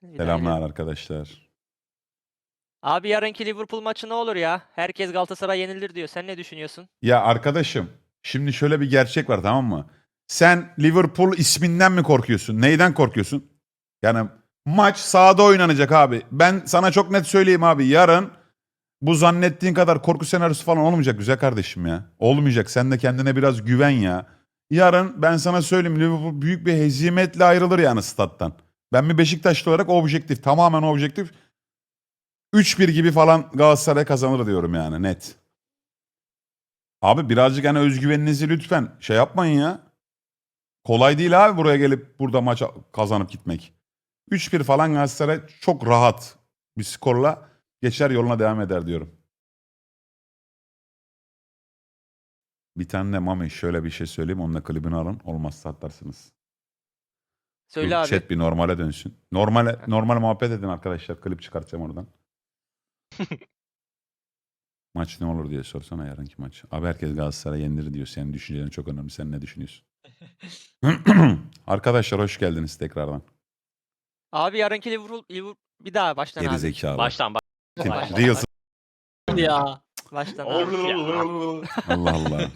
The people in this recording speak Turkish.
Selamlar arkadaşlar. Abi yarınki Liverpool maçı ne olur ya? Herkes Galatasaray yenilir diyor. Sen ne düşünüyorsun? Ya arkadaşım şimdi şöyle bir gerçek var tamam mı? Sen Liverpool isminden mi korkuyorsun? Neyden korkuyorsun? Yani maç sahada oynanacak abi. Ben sana çok net söyleyeyim abi. Yarın bu zannettiğin kadar korku senaryosu falan olmayacak güzel kardeşim ya. Olmayacak. Sen de kendine biraz güven ya. Yarın ben sana söyleyeyim Liverpool büyük bir hezimetle ayrılır yani stat'tan. Ben bir Beşiktaşlı olarak objektif, tamamen objektif 3-1 gibi falan Galatasaray kazanır diyorum yani net. Abi birazcık hani özgüveninizi lütfen şey yapmayın ya. Kolay değil abi buraya gelip burada maç kazanıp gitmek. 3-1 falan Galatasaray çok rahat bir skorla geçer yoluna devam eder diyorum. Bir tane de Mami şöyle bir şey söyleyeyim onunla klibini alın. Olmazsa atlarsınız. Söyle Bu abi. Chat bir normale dönsün. Normale, normal muhabbet edin arkadaşlar. Klip çıkartacağım oradan. maç ne olur diye sorsana yarınki maç. Abi herkes Galatasaray yenilir diyor. Senin düşüncelerin çok önemli. Sen ne düşünüyorsun? arkadaşlar hoş geldiniz tekrardan. Abi yarınki Liverpool, Liverpool bir daha baştan Geri abi. zekalı. Baştan bak. Baştan. Reels. ya. Baştan abi. Allah Allah.